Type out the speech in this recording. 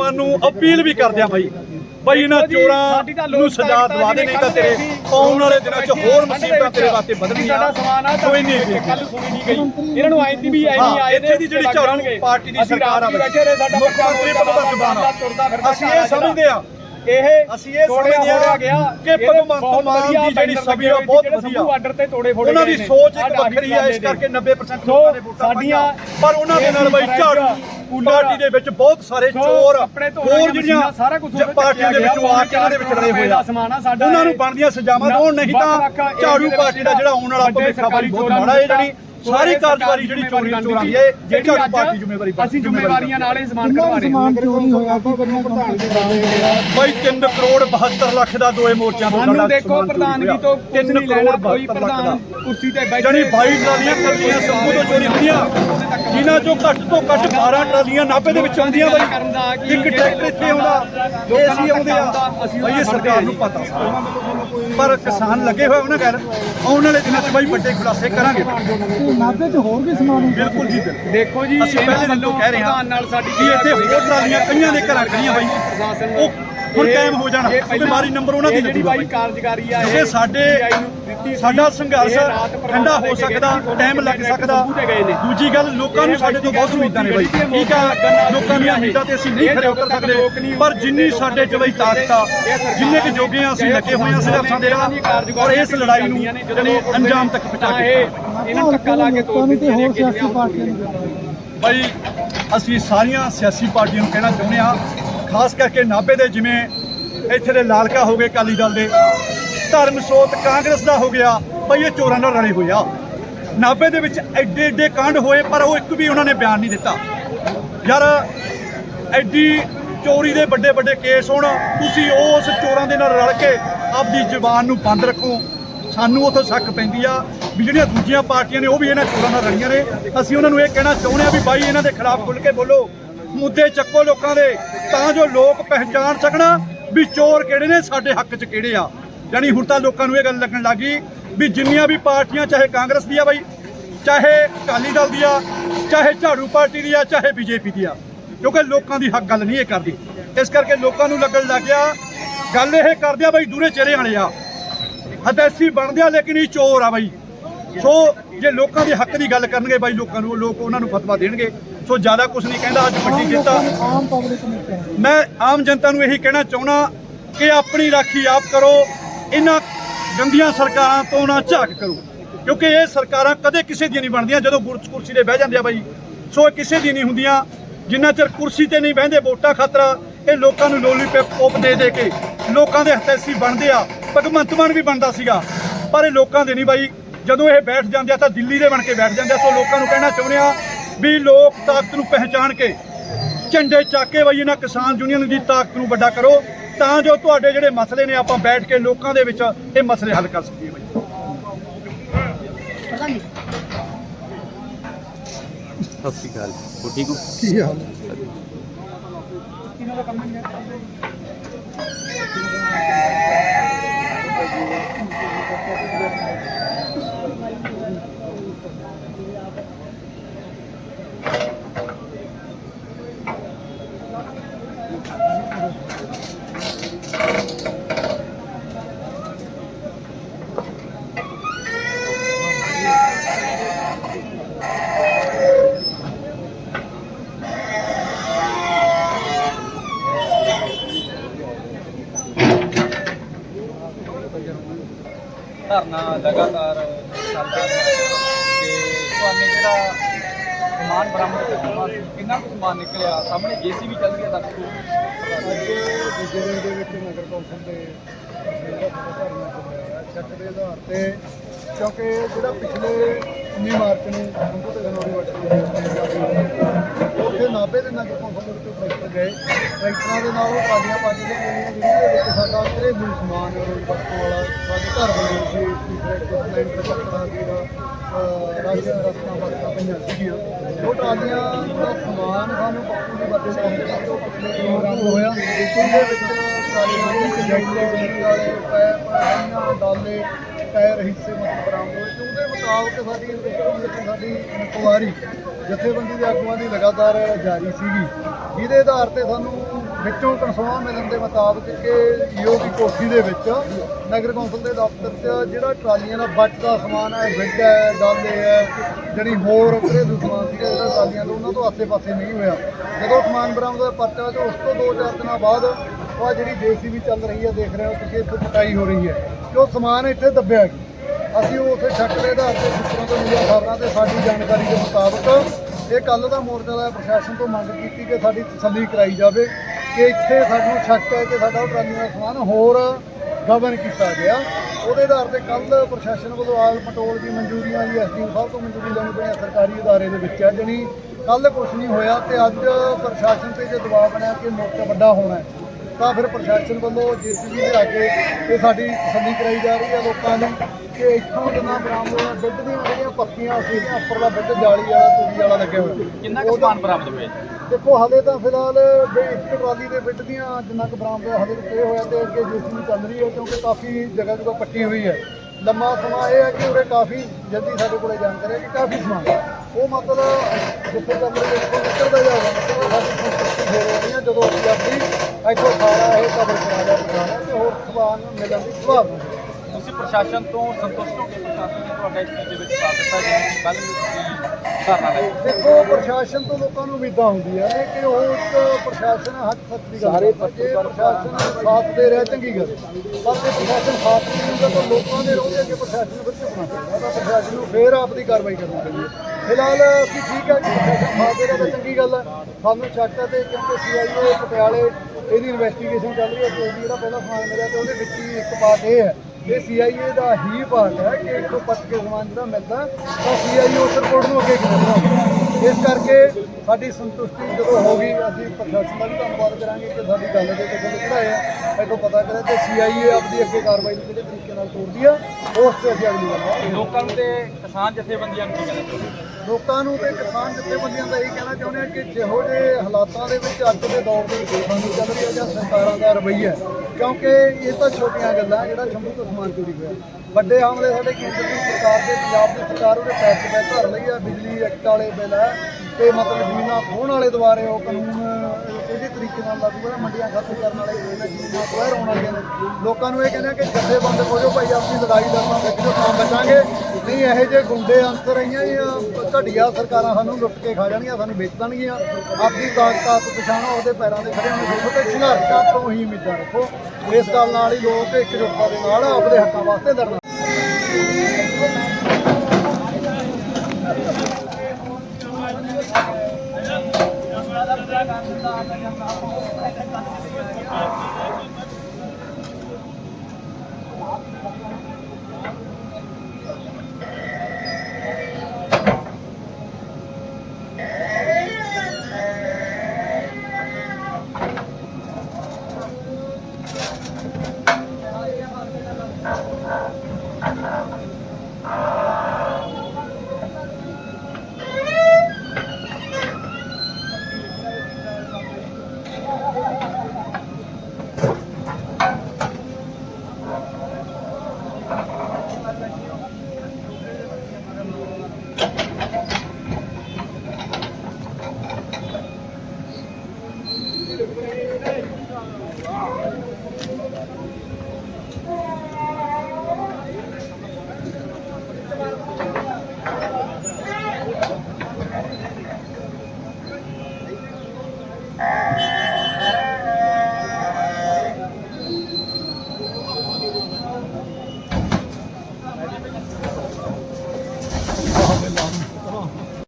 ਮਾਨ ਨੂੰ ਅਪੀਲ ਵੀ ਕਰਦੇ ਆ ਬਾਈ। ਬਾਈ ਇਹਨਾਂ ਚੋਰਾਂ ਨੂੰ ਸਜ਼ਾ ਦਵਾ ਦੇ ਨਹੀਂ ਤਾਂ ਤੇਰੇ ਆਉਣ ਵਾਲੇ ਦਿਨਾਂ 'ਚ ਹੋਰ ਮੁਸੀਬਤਾਂ ਤੇਰੇ ਵਾਸਤੇ ਵਧਣਗੀਆਂ ਕੋਈ ਨਹੀਂ ਕੱਲ ਸੁਣੀ ਨਹੀਂ ਗਈ। ਇਹਨਾਂ ਨੂੰ ਆਈ ਤੀ ਵੀ ਆਈ ਨਹੀਂ ਆਏ ਇੱਥੇ ਦੀ ਜਿਹੜੀ ਝਾੜੂ ਪਾਰਟੀ ਦੀ ਸਰਕਾਰ ਆ ਮੁੱਖ ਮੰਤਰੀ ਭਗਵੰਤ ਮਾਨ ਅਸੀਂ ਇਹ ਸਮਝਦੇ ਆ ਇਹ ਅਸੀਂ ਇਹ ਸਮਝਦੇ ਆ ਗਿਆ ਕਿ ਭਗਵੰਤ ਮਾਨ ਦੀ ਜਿਹੜੀ ਸਭੀ ਆ ਬਹੁਤ ਵਧੀਆ ਬਾਰਡਰ ਤੇ ਤੋੜੇ ਫੋੜੇ ਉਹਨਾਂ ਦੀ। ਸੋਚ ਇੱਕ ਵੱਖਰੀ ਆ ਇਸ ਦੇ। ਕਰਕੇ 90% ਸੋ, ਲੋਕਾਂ ਨੇ ਵੋਟਾਂ ਸਾਡੀਆਂ। ਪਰ ਉਹਨਾਂ ਦੇ ਨਾਲ ਬਈ ਇਹ ਝਾੜੂ ਪਾਰਟੀ ਦੇ ਵਿੱਚ ਬਹੁਤ ਸਾਰੇ ਚੋਰ ਹੋਰ ਜਿਹੜੀਆਂ ਸਾਰਾ ਉਹਦੇ ਪਾਰਟੀਆਂ ਦੇ ਵਿੱਚੋਂ ਆ ਕੇ ਉਹਨਾਂ ਦੇ ਵਿੱਚ ਰਲੇ ਹੋਏ ਆ ਉਹਨਾਂ ਨੂੰ ਇਹ। ਬਣਦੀਆਂ ਸਜ਼ਾਵਾਂ ਦਿਉਣ ਨਹੀਂ ਤਾਂ ਝਾੜੂ ਦੇ ਪਾਰਟੀ ਦਾ ਜਿਹੜਾ ਆਉਣ ਵਾਲਾ ਭਵਿੱਖ ਆ ਬਹੁਤ ਮਾੜਾ ਹੈ ਜਿਹੜੀ ਸਾਰੀ ਦੀ ਕਾਰਜਕਾਰੀ ਜਿਹੜੀ ਚੋਰੀ ਚੋਰਾਂ ਹੈ ਜਿਹੜੀ ਅੱਜ ਪਾਰਟੀ ਜ਼ਿੰਮੇਵਾਰੀ ਅਸੀਂ ਜ਼ਿੰਮੇਵਾਰੀਆਂ ਨਾਲ ਇਹ ਸਮਾਨ ਕਿੰਨਾ ਕਰਵਾ ਰਹੇ ਹਾਂ। ਚੋਰੀ ਹੋਇਆ ਕੀ ਕਰਨਾ ਪ੍ਰਧਾਨ ਦਾ ਬਾਈ 3 ਕਰੋੜ 72 ਲੱਖ ਦਾ ਦੋਏ ਮੋਰਚਿਆਂ ਤੋਂ ਸਾਨੂੰ ਸਾਡਾ ਦੇਖੋ ਪ੍ਰਧਾਨਗੀ। ਤੋਂ ਕੁਝ ਤਿੰਨ ਨਹੀਂ ਲੈਣਾ ਕਰੋੜ ਕੋਈ 72 ਲੱਖ ਦਾ। ਪ੍ਰਧਾਨ ਕੁਰਸੀ ਤੇ ਬੈਠੇ ਜਿਹੜੀ 22 ਟਰਾਲੀਆਂ ਕੱਲੀਆਂ ਸੰਭੂ ਤੋਂ ਚੋਰੀ ਹੁੰਦੀਆਂ। ਜਿਨ੍ਹਾਂ ਚੋਂ ਘੱਟ ਤੋਂ ਘੱਟ 12 ਟਰਾਲੀਆਂ ਨਾਭੇ ਦੇ ਵਿੱਚ ਆਉਂਦੀਆਂ ਬਾਈ। ਕਰਨ ਦਾ ਕੀ ਇੱਕ ਟਰੈਕਟਰ ਇੱਥੇ ਆਉਂਦਾ ਅਸੀਂ ਆਉਂਦੇ ਆ। ਬਾਈ ਇਹ ਸਰਕਾਰ ਨੂੰ ਪਤਾ ਪਰ ਕਿਸਾਨ ਲੱਗੇ ਹੋਏ ਉਹਨਾਂ ਗੱਲ ਆਉਣ ਵਾਲੇ ਦਿਨਾਂ 'ਚ ਬਾਈ ਵੱਡੇ ਖੁਲਾਸੇ ਕਰਾਂਗੇ। ਤੇ ਨਾਭੇ 'ਚ ਹੋਰ ਵੀ ਸਮਾਨ ਹੁੰਦਾ। ਬਿਲਕੁਲ ਜੀ ਬਿਲਕੁਲ। ਦੇਖੋ ਜੀ ਅਸੀਂ ਪਹਿਲੇ ਦਿਨ ਤੋਂ ਕਹਿ ਰਹੇ ਹਾਂ ਨਾਲ ਸਾਡੀ ਕਿ ਇੱਥੇ ਹੋਰ ਟਰਾਲੀਆਂ ਕਈਆਂ ਦੇ ਘਰਾਂ ਖੜੀਆਂ ਬਾਈ ਪ੍ਰਸ਼ਾਸਨ ਉਹ ਹੁਣ ਇਹ- ਕਾਇਮ ਹੋ ਜਾਣਾ। ਇਹ ਬਿਮਾਰੀ ਨੰਬਰ ਉਹਨਾਂ ਦੀ ਇਹ ਜਿਹੜੀ ਲੱਗੂਗਾ ਬਾਈ ਕਾਰਜਕਾਰੀ ਆ ਕਿਉਂਕਿ ਸਾਡੇ ਸਾਡਾ ਸੰਘਰਸ਼ ਠੰਡਾ ਹੋ ਸਕਦਾ ਟਾਈਮ ਲੱਗ ਸਕਦਾ। ਦੂਜੀ ਗੱਲ ਲੋਕਾਂ ਨੂੰ ਸਾਡੇ ਤੋਂ ਬਹੁਤ ਉਮੀਦਾਂ ਨੇ ਬਾਈ। ਠੀਕ ਆ ਲੋਕਾਂ ਦੀਆਂ ਉਮੀਦਾਂ ਤੇ ਅਸੀਂ ਨਹੀਂ ਖਰੇ ਉਤਰ ਸਕਦੇ। ਪਰ ਜਿੰਨੀ ਸਾਡੇ ਚ ਬਈ ਤਾਕਤ ਆ ਜਿੰਨੇ ਕਿ ਜੋਗੇ ਆ ਅਸੀਂ ਲੱਗੇ ਹੋਏ ਆ ਸਿਰਫਾਂ ਦੇ ਰਾਹ ਔਰ ਇਸ ਲੜਾਈ ਨੂੰ ਜਿਹੜੇ ਅੰਜਾਮ ਤੱਕ ਪਹੁੰਚਾ ਕੇ ਇਹ ਇਹਨਾਂ ਧੱਕਾ ਲਾ ਕੇ ਤੋੜ ਲੋਕਾਂ ਨੂੰ ਤੇ ਦਿੱਤੀਆਂ ਨੇ ਹੋਰ ਸਿਆਸੀ ਪਾਰਟੀਆਂ ਨੂੰ ਬਾਈ ਅਸੀਂ ਸਾਰੀਆਂ ਸਿਆਸੀ ਪਾਰਟੀਆਂ ਨੂੰ ਕਹਿਣਾ ਚਾਹੁੰਦੇ ਆ ਖਾਸ ਕਰਕੇ ਨਾਭੇ ਦੇ ਜਿਵੇਂ ਇੱਥੇ ਦੇ ਲਾਲਕਾ ਹੋ ਗਏ ਅਕਾਲੀ ਦਲ ਦੇ ਧਰਮ ਸੋਤ ਕਾਂਗਰਸ ਦਾ ਹੋ ਗਿਆ ਬਈ ਇਹ ਚੋਰਾਂ ਨਾਲ ਰਲੇ ਹੋਏ ਆ। ਨਾਭੇ ਦੇ ਵਿੱਚ ਐਡੇ ਐਡੇ ਕਾਂਡ ਹੋਏ ਪਰ ਉਹ ਇੱਕ ਵੀ ਉਹਨਾਂ ਨੇ ਬਿਆਨ ਨਹੀਂ ਦਿੱਤਾ। ਯਾਰ ਐਡੀ ਚੋਰੀ ਦੇ ਵੱਡੇ ਵੱਡੇ ਕੇਸ ਹੋਣ ਤੁਸੀਂ ਉਸ ਚੋਰਾਂ ਦੇ ਨਾਲ ਰਲ ਕੇ ਆਪਦੀ ਜ਼ੁਬਾਨ ਨੂੰ ਬੰਦ ਰੱਖੋ। ਸਾਨੂੰ ਉਥੋਂ ਸ਼ੱਕ ਪੈਂਦੀ ਆ ਵੀ ਜਿਹੜੀਆਂ ਦੂਜੀਆਂ ਪਾਰਟੀਆਂ ਨੇ ਉਹ ਵੀ ਇਹਨਾਂ ਚੋਰਾਂ ਨਾਲ ਰਲੀਆਂ ਨੇ। ਅਸੀਂ ਉਹਨਾਂ ਨੂੰ ਇਹ ਕਹਿਣਾ ਚਾਹੁੰਦੇ ਆ ਵੀ ਬਾਈ, ਇਹਨਾਂ ਦੇ ਖਿਲਾਫ ਖੁੱਲ ਕੇ ਬੋਲੋ। ਮੁੱਦੇ ਚੱਕੋ ਲੋਕਾਂ ਦੇ, ਤਾਂ ਜੋ ਲੋਕ ਪਹਿਚਾਣ ਸਕਣ ਵੀ ਚੋਰ ਕਿਹੜੇ ਨੇ, ਸਾਡੇ ਹੱਕ 'ਚ ਕਿਹੜੇ ਆ। ਯਾਨੀ ਹੁਣ ਤਾਂ ਲੋਕਾਂ ਨੂੰ ਇਹ ਗੱਲ ਲੱਗਣ ਲੱਗੀ ਵੀ ਜਿੰਨੀਆਂ ਵੀ ਪਾਰਟੀਆਂ, ਚਾਹੇ ਕਾਂਗਰਸ ਦੀ ਆ ਬਾਈ, ਚਾਹੇ ਅਕਾਲੀ ਦਲ ਦੀ ਆ ਚਾਹੇ ਝਾੜੂ ਪਾਰਟੀ ਦੀ ਆ ਚਾਹੇ ਬੀਜੇਪੀ ਦੀ ਆ ਕਿਉਂਕਿ ਲੋਕਾਂ ਦੀ ਹੱਕ ਗੱਲ ਨਹੀਂ ਇਹ ਕਰਦੀ। ਇਸ ਕਰਕੇ ਲੋਕਾਂ ਨੂੰ ਲੱਗਣ ਲੱਗ ਗਿਆ, ਗੱਲ ਇਹ ਕਰਦੇ ਆ ਬਾਈ ਦੂਰੇ ਚਿਹਰੇ ਵਾਲੇ ਆ। ਹਦੈਸੀ ਬਣਦੇ ਆ ਲੇਕਿਨ ਇਹ ਚੋਰ ਆ ਬਾਈ। ਸੋ ਜੇ ਲੋਕਾਂ ਦੇ ਹੱਕ ਦੀ ਗੱਲ ਕਰਨਗੇ ਬਾਈ ਲੋਕਾਂ ਨੂੰ ਲੋਕ ਉਹਨਾਂ ਨੂੰ ਫਤਵਾ ਦੇਣਗੇ। ਸੋ ਜ਼ਿਆਦਾ ਕੁਝ ਨਹੀਂ ਕਹਿੰਦਾ ਅੱਜ ਵੱਡੀ ਜਿੱਤਾ ਮੈਂ ਆਮ ਜਨਤਾ ਨੂੰ ਇਹੀ ਕਹਿਣਾ ਚਾਹੁੰਦਾ ਕਿ ਆਪਣੀ ਰਾਖੀ ਆਪ ਕਰੋ ਇਹਨਾਂ ਗੰਦੀਆਂ ਸਰਕਾਰਾਂ ਤੋਂ ਨਾ ਝਾਕ ਕਰੋ। ਕਿਉਂਕਿ ਇਹ ਸਰਕਾਰਾਂ ਕਦੇ ਕਿਸੇ ਦੀਆਂ ਨਹੀਂ ਬਣਦੀਆਂ ਜਦੋਂ ਗੁਰਚ ਕੁਰਸੀ ਤੇ ਬਹਿ ਜਾਂਦੇ ਆ ਬਾਈ। ਸੋ ਇਹ ਕਿਸੇ ਦੀ ਨਹੀਂ ਹੁੰਦੀਆਂ ਜਿੰਨਾ ਚਿਰ ਕੁਰਸੀ ਤੇ ਨਹੀਂ ਬਹਿੰਦੇ ਵੋਟਾਂ ਖਾਤਰ ਇਹ ਲੋਕਾਂ ਨੂੰ ਲੋਲੀ ਪੋਪ ਦੇ ਦੇ ਕੇ ਲੋਕਾਂ ਦੇ ਹਤੈਸੀ ਬਣਦੇ ਆ। ਭਗਵੰਤ ਮਾਨ ਵੀ ਬਣਦਾ ਸੀਗਾ ਪਰ ਇਹ ਲੋਕਾਂ ਦੇ ਨਹੀਂ ਬਾਈ। ਜਦੋਂ ਇਹ ਬੈਠ ਜਾਂਦੇ ਆ ਤਾਂ ਦਿੱਲੀ ਦੇ ਬਣ ਕੇ ਬੈਠ ਜਾਂਦੇ ਆ। ਸੋ ਲੋਕਾਂ ਨੂੰ ਕਹਿਣਾ ਚਾਹੁੰਦੇ ਆ ਵੀ ਲੋਕ ਤਾਕਤ ਨੂੰ ਪਹਿਚਾਣ ਕੇ ਝੰਡੇ ਚੱਕ ਕੇ ਬਈ ਇਹਨਾਂ ਕਿਸਾਨ ਯੂਨੀਅਨ ਦੀ ਤਾਕਤ ਨੂੰ ਵੱਡਾ ਕਰੋ ਤਾਂ ਜੋ ਤੁਹਾਡੇ ਜਿਹੜੇ ਮਸਲੇ ਨੇ ਆਪਾਂ ਬੈਠ ਕੇ ਲੋਕਾਂ ਦੇ ਵਿੱਚ ਇਹ ਮਸਲੇ ਹੱਲ ਕਰ ਸਕੀਏ ਬਈ। ਸਤਿ ਸ਼੍ਰੀ ਅਕਾਲ ਹੋ ਠੀਕ ਹੋ? ਕੀ ਹਾਲ? ਧਰਨਾ ਲਗਾਤਾਰ ਚੱਲਦਾ ਰਿਹਾ ਤੇ ਤੁਹਾਨੂੰ ਜਿਹੜਾ ਸਮਾਨ ਬਰਾਮਦ ਕਰਨਾ ਵਾ, ਕਿੰਨਾ ਕੁ ਸਮਾਨ ਨਿਕਲਿਆ? ਸਾਹਮਣੇ ਜੀਸੀਬੀ ਚੱਲ ਰਹੀ ਹੈ ਦੱਸ ਦਿਓ ਅੱਜ ਦੂਜੇ ਦਿਨ ਦੇ ਵਿੱਚ ਨਗਰ ਕੌਂਸਲ ਦੇ ਚੱਕ ਦੇ ਆਧਾਰ ਤੇ ਕਿਉਂਕਿ ਜਿਹੜਾ ਪਿਛਲੇ 19 ਮਾਰਚ ਨੂੰ ਸੰਭੂ ਗਨੋਰੀ ਵੱਟੀ ਉੱਥੇ ਨਾਭੇ ਦੇ ਨਗਰ ਕੌਂਸਲ ਦੇ ਵਿੱਚ ਟਰੈਕਟਰ ਗਏ ਟਰੈਕਟਰਾਂ ਦੇ ਨਾਲ ਉਹ ਪਾਦੀਆਂ ਪਾਦੀਆਂ ਦੇ ਗਈਆਂ ਜਿਹਨਾਂ ਦੇ ਵਿੱਚ ਸਾਡਾ ਘਰੇਲੂ ਸਮਾਨ ਵਰਤੋਂ ਵਾਲਾ ਸਾਡੇ ਘਰ ਬਣੇ ਸੀ ਟਰੈਕਟਰ ਸਿਲੰਡਰ ਚੱਕਰਾਂ ਦੀ ਰਾਸ਼ਨ ਰਸਤਾ ਵਰਤਾਂ ਪਈਆਂ ਸੀਗੀਆਂ ਉਹ ਟਰਾਲੀਆਂ ਦਾ ਸਮਾਨ ਸਾਨੂੰ ਪੱਪੂ ਦੀ ਵਰਤੋਂ ਕਰਕੇ ਤੋਂ ਪਿਛਲੇ ਦਿਨ ਬਰਾਮਦ ਹੋਇਆ ਉਹਦੇ ਵਿੱਚ ਟਰਾਲੀਆਂ ਦੀ ਕੰਜੈਕਟਰ ਵਾਲੇ ਪੈਪ ਇਹਨਾਂ ਡਾਲੇ ਟਾਇਰ ਹਿੱਸੇ ਮਤਲਬ ਬਰਾਮਦ ਹੋਏ ਤੇ ਉਹਦੇ ਮੁਤਾਬਕ ਸਾਡੀ ਇਨਵੈਸਟੀਗੇਸ਼ਨ ਸਾਡੀ ਇਨਕੁਆਰੀ ਜਥੇਬੰਦੀ ਦੇ ਆਗੂਆਂ ਦੀ ਲਗਾਤਾਰ ਜਾਰੀ ਸੀਗੀ। ਜਿਹਦੇ ਆਧਾਰ ਤੇ ਸਾਨੂੰ ਵਿੱਚੋਂ ਕਨਸੋਆ ਮਿਲਣ ਦੇ ਮੁਤਾਬਕ ਕਿ ਈਓ ਦੀ ਕੋਠੀ ਦੇ ਵਿੱਚ ਨਗਰ ਕੌਂਸਲ ਦੇ ਦਫ਼ਤਰ 'ਚ ਜਿਹੜਾ ਟਰਾਲੀਆਂ ਦਾ ਬਚਦਾ ਸਮਾਨ ਹੈ ਬਿੱਡ ਹੈ, ਡਾਲੇ ਹੈ, ਜਿਹੜੀ ਹੋਰ ਘਰੇਲੂ ਸਮਾਨ ਸੀਗਾ, ਜਿਹੜਾ ਟਰਾਲੀਆਂ ਤੋਂ ਉਹਨਾਂ ਤੋਂ ਆਸੇ-ਪਾਸੇ ਨਹੀਂ ਹੋਇਆ। ਜਦੋਂ ਸਮਾਨ ਬਰਾਮਦ ਹੋਇਆ ਪਰਚਾ ਤੇ ਉਸ ਤੋਂ ਦੋ ਚਾਰ ਦਿਨਾਂ ਬਾਅਦ ਉਹ ਆਹ ਜਿਹੜੀ ਜੇਸੀਬੀ ਚੱਲ ਰਹੀ ਹੈ, ਦੇਖ ਰਹੇ ਹੋ ਤੁਸੀਂ, ਇੱਥੇ ਪਟਾਈ ਹੋ ਰਹੀ ਹੈ। ਕਿ ਉਹ ਸਮਾਨ ਇੱਥੇ ਦੱਬਿਆ ਗਿਆ ਅਸੀਂ ਉਸੇ ਸ਼ੱਕ ਦੇ ਆਧਾਰ ਤੇ ਸੂਤਰਾਂ ਤੋਂ ਮਿਲੀਆਂ ਖਬਰਾਂ ਤੇ ਸਾਡੀ ਜਾਣਕਾਰੀ ਦੇ ਮੁਤਾਬਕ। ਇਹ ਕੱਲ ਦਾ ਮੋਰਚਾ ਦਾ ਪ੍ਰਸ਼ਾਸਨ ਤੋਂ ਮੰਗ ਕੀਤੀ ਕਿ ਸਾਡੀ ਤਸੱਲੀ ਕਰਾਈ ਜਾਵੇ, ਕਿ ਇੱਥੇ ਸਾਨੂੰ ਸ਼ੱਕ ਹੈ ਕਿ ਸਾਡਾ ਉਹ ਦਾ ਸਮਾਨ ਹੋਰ ਗਬਨ ਕੀਤਾ ਗਿਆ। ਉਹਦੇ ਆਧਾਰ ਤੇ ਕੱਲ ਪ੍ਰਸ਼ਾਸਨ ਵੱਲੋਂ ਆਲ ਪਟੋਲ ਦੀ ਮਨਜ਼ੂਰੀਆਂ ਵੀ ਐਸਡੀਓ ਸਾਹਿਬ ਤੋਂ ਮਨਜ਼ੂਰੀ ਲੈਣੀ ਪਈ ਸਰਕਾਰੀ ਅਦਾਰੇ ਦੇ ਵਿੱਚ ਹੈ, ਜਣੀ ਕੱਲ ਕੁਝ ਨਹੀਂ ਹੋਇਆ ਤੇ ਅੱਜ ਪ੍ਰਸ਼ਾਸਨ ਤੇ ਜੇ ਦਬਾਅ ਬਣਿਆ ਕਿ ਮੋਰਚਾ ਵੱਡਾ ਹੋਣਾ ਤਾਂ ਫਿਰ ਪ੍ਰਸ਼ਾਸਨ ਵੱਲੋਂ ਜੀਸੀਬੀ ਦੇ ਅੱਗੇ ਇਹ ਸਾਡੀ ਤਸੱਲੀ ਕਰਾਈ ਜਾ ਰਹੀ ਹੈ ਲੋਕਾਂ ਨੂੰ ਕਿ ਇੱਥੋਂ ਜਿੰਨਾ ਬਰਾਮਦ ਹੋਇਆ ਬਿੱਡ ਦੀਆਂ ਜਿਹੜੀਆਂ ਪੱਕੀਆਂ ਸੀਗੀਆਂ ਉੱਪਰਲਾ ਬਿੱਡ ਜਾਲੀ ਵਾਲਾ ਤੂੜੀ ਵਾਲਾ ਲੱਗਿਆ ਹੋਇਆ। ਕਿੰਨਾ ਕੁ ਸਮਾਨ ਬਰਾਮਦ ਹੋਇਆ ਦੇਖੋ ਹਲੇ ਤਾਂ ਫਿਲਹਾਲ ਇੱਕ ਟਰਾਲੀ ਦੇ ਬਿੱਡ ਦੀਆਂ ਜਿੰਨਾ ਕੁ ਬਰਾਮਦ ਹੋਇਆ ਹਲੇ ਤੱਕ ਇਹ ਹੋਇਆ ਤੇ ਅੱਗੇ ਜੀਸੀਬੀ ਚੱਲ ਰਹੀ ਹੈ ਕਿਉਂਕਿ ਕਾਫੀ ਜਗ੍ਹਾ ਜਗ੍ਹਾ ਪੱਟੀ ਹੋਈ ਹੈ। ਲੰਮਾ ਸਮਾਂ ਇਹ ਹੈ ਕਿ ਉਰੇ ਕਾਫੀ ਜਲਦੀ ਸਾਡੇ ਕੋਲੇ ਜਾਣਕਾਰੀ ਹੈ ਕਿ ਕਾਫੀ ਸਮਾਂ ਉਹ ਮਤਲਬ ਜਿੱਥੇ ਚੱਲ ਰਿਹਾ ਹੈ ਉਹ ਨਿਕਲਦਾ ਜਾਊਗਾ ਮਤਲਬ ਸਾਡੀ ਜਦੋਂ ਪੰਜਾਬੀ 118 ਇਹ ਕਬਰ ਕਰਾਇਆ ਜਾਣਾ ਤੇ ਹੋਰ ਸਵਾਲ ਮਿਲਣ ਦੀ ਸੰਭਾਵਨਾ ਤੁਸੀਂ ਪ੍ਰਸ਼ਾਸਨ ਤੋਂ ਸੰਤੁਸ਼ਟ ਹੋ ਕੇ ਪ੍ਰਸ਼ਾਸਨ ਨੇ ਤੁਹਾਡਾ ਇਸ ਚੀਜ਼ ਵਿੱਚ ਸਾਥ ਦਿੱਤਾ ਜਿਵੇਂ ਕਿ ਕੱਲ ਤੁਸੀਂ ਦੇਖੋ ਪ੍ਰਸ਼ਾਸਨ ਤੋਂ ਲੋਕਾਂ ਨੂੰ ਉਮੀਦਾਂ ਹੁੰਦੀਆਂ ਨੇ ਕਿ ਉਹ ਇੱਕ ਪ੍ਰਸ਼ਾਸਨ ਹੱਥ ਸੱਚ ਗੱਲ ਸਾਰੇ ਪ੍ਰਸ਼ਾਸਨ ਸਾਥ ਦੇ ਰਿਹਾ ਚੰਗੀ ਗੱਲ ਪਰ ਜੇ ਪ੍ਰਸ਼ਾਸਨ ਸਾਥ ਨਹੀਂ ਦਿੰਦਾ ਤਾਂ ਲੋਕਾਂ ਦੇ ਰੋਹਦੇ ਅੱਗੇ ਪ੍ਰਸ਼ਾਸਨ ਵਿੱਚ ਹੋਣਾ ਚਾਹੀਦਾ ਤਾਂ ਪ੍ਰਸ਼ਾਸਨ ਨੂੰ ਫੇਰ ਆਪ ਦੀ ਕਾਰਵਾਈ ਕਰਨੀ ਚਾਹੀਦੀ ਹੈ। ਫਿਲਹਾਲ ਅਸੀਂ ਠੀਕ ਹੈ ਜੀ ਪ੍ਰਸ਼ਾਸਨ ਸਾਥ ਦੇ ਰਿਹਾ ਤਾਂ ਚੰਗੀ ਗੱਲ ਹੈ। ਸਾਨੂੰ ਸ਼ੱਕ ਹੈ ਤੇ ਕਿਉਂਕਿ ਸੀਆਈਏ ਪਟਿਆਲੇ ਇਹਦੀ ਇਨਵੈਸਟੀਗੇਸ਼ਨ ਚੱਲ ਰਹੀ ਹੈ ਤੇ ਜਿਹੜਾ ਪਹਿਲਾ ਸਮਾਨ ਮਿਲਿਆ ਤੇ ਉਹਦੇ ਵਿੱਚ ਹੀ ਇੱਕ ਪਾਰਟ ਇਹ ਹੈ ਇਹ ਸੀਆਈਏ ਦਾ ਹੀ ਪਾਰਟ ਹੈ ਕਿ ਇੱਥੋਂ ਪੱਟ ਕੇ ਸਮਾਨ ਜਿਹੜਾ ਮਿਲਦਾ, ਤਾਂ ਸੀਆਈਏ ਉਸ ਰਿਪੋਰਟ ਨੂੰ ਅੱਗੇ ਕਿਵੇਂ ਇਸ ਕਰਕੇ ਸਾਡੀ ਸੰਤੁਸ਼ਟੀ ਜਦੋਂ ਹੋ ਗਈ, ਅਸੀਂ ਪ੍ਰਸ਼ਾਸਨ ਦਾ ਵੀ ਧੰਨਵਾਦ ਕਰਾਂਗੇ ਕਿ ਸਾਡੀ ਗੱਲ ਦੇ ਕੋਲ ਚੜਾਇਆ ਇੱਥੋਂ ਪਤਾ ਕਰਿਆ ਤੇ ਸੀਆਈਏ ਆਪਦੀ ਅੱਗੇ ਕਾਰਵਾਈ ਨੂੰ ਕਿਹੜੇ ਤਰੀਕੇ ਨਾਲ ਤੋਰਦੀ ਆ, ਉਸ ਤੇ ਅਸੀਂ ਅਗਲੀ ਗੱਲ ਕਰਾਂਗੇ ਲੋਕਾਂ ਨੂੰ ਤੇ ਕਿਸਾਨ ਜਥੇਬੰਦੀਆਂ ਨੂੰ ਕੀ ਕਹਿਣਾ ਲੋਕਾਂ ਨੂੰ ਤੇ ਕਿਸਾਨ ਜਥੇਬੰਦੀਆਂ ਦਾ ਇਹ ਕਹਿਣਾ ਚਾਹੁੰਦੇ ਆ ਕਿ ਜਿਹੋ ਜਿਹੇ ਹਾਲਾਤਾਂ ਦੇ ਵਿੱਚ ਅੱਜ ਦੇ ਦੌਰ ਦੇ ਵਿੱਚ ਸਾਨੂੰ ਚੱਲ ਰਹੀ ਹੈ ਜਾਂ ਸਰਕਾਰਾਂ ਦਾ ਰਵੱਈਆ ਕਿਉਂਕਿ ਇਹ ਤਾਂ ਛੋਟੀਆਂ ਗੱਲਾਂ, ਜਿਹੜਾ ਸ਼ੰਭੂ ਤੋਂ ਸਮਾਨ ਚੋਰੀ ਹੋਇਆ। ਵੱਡੇ ਹਮਲੇ ਸਾਡੇ ਕੇਂਦਰ ਦੀ ਸਰਕਾਰ ਦੇ, ਪੰਜਾਬ ਦੀ ਸਰਕਾਰ ਉਹਦੇ ਪੈਸੇ ਤੇ ਧਰ ਲਈ ਆ, ਬਿਜਲੀ ਐਕਟ ਵਾਲੇ ਬਿੱਲ ਹੈ ਤੇ ਮਤਲਬ ਜ਼ਮੀਨਾਂ ਖੋਹਣ ਵਾਲੇ ਦੁਆਰੇ ਉਹ ਕਾਨੂੰਨ ਇਹਦੇ ਤਰੀਕੇ ਨਾਲ ਲਾਗੂ ਹੈ ਮੰਡੀਆਂ ਖਤਮ ਕਰਨ ਵਾਲੇ ਇਹਨਾਂ ਜ਼ਮੀਨਾਂ ਖੋਹਰ ਹੋਣ ਵਾਲੀਆਂ ਨੇ। ਲੋਕਾਂ ਨੂੰ ਇਹ ਕਹਿੰਦੇ ਕਿ ਜੱਥੇ ਬੰਦ ਹੋ ਜਾਓ ਭਾਈ ਆਪਣੀ ਲੜਾਈ ਲੜਨਾ ਵਿੱਚ ਤਾਂ ਬਚਾਂਗੇ। ਨਹੀਂ, ਇਹੋ ਜਿਹੇ ਗੁੰਡੇ ਅੰਤਰ ਰਹੀਆਂ ਜਾਂ ਘਟੀਆ ਸਰਕਾਰਾਂ ਸਾਨੂੰ ਲੁੱਟ ਕੇ ਖਾ ਜਾਣਗੀਆਂ, ਸਾਨੂੰ ਵੇਚ ਦੇਣਗੀਆਂ। ਆਪਣੀ ਤਾਕਤ ਪਛਾਣੋ, ਉਹਦੇ ਪੈਰਾਂ ਦੇ ਖੜੇ ਹੋਣੇ ਦੇਖੋ ਤੇ ਸੰਘਰਸ਼ਾਂ ਤੋਂ ਹੀ ਉਮੀਦਾਂ ਰੱਖੋ। ਇਸ ਗੱਲ ਨਾਲ ਹੀ ਲੋਕ ਇੱਕ ਜੁੱਟਤਾ ਦੇ ਨਾਲ ਆਪਣੇ ਹੱਕਾਂ ਵਾਸਤੇ ਲੜਨਾ। ਕੰਮ ਦਾ ਆਪ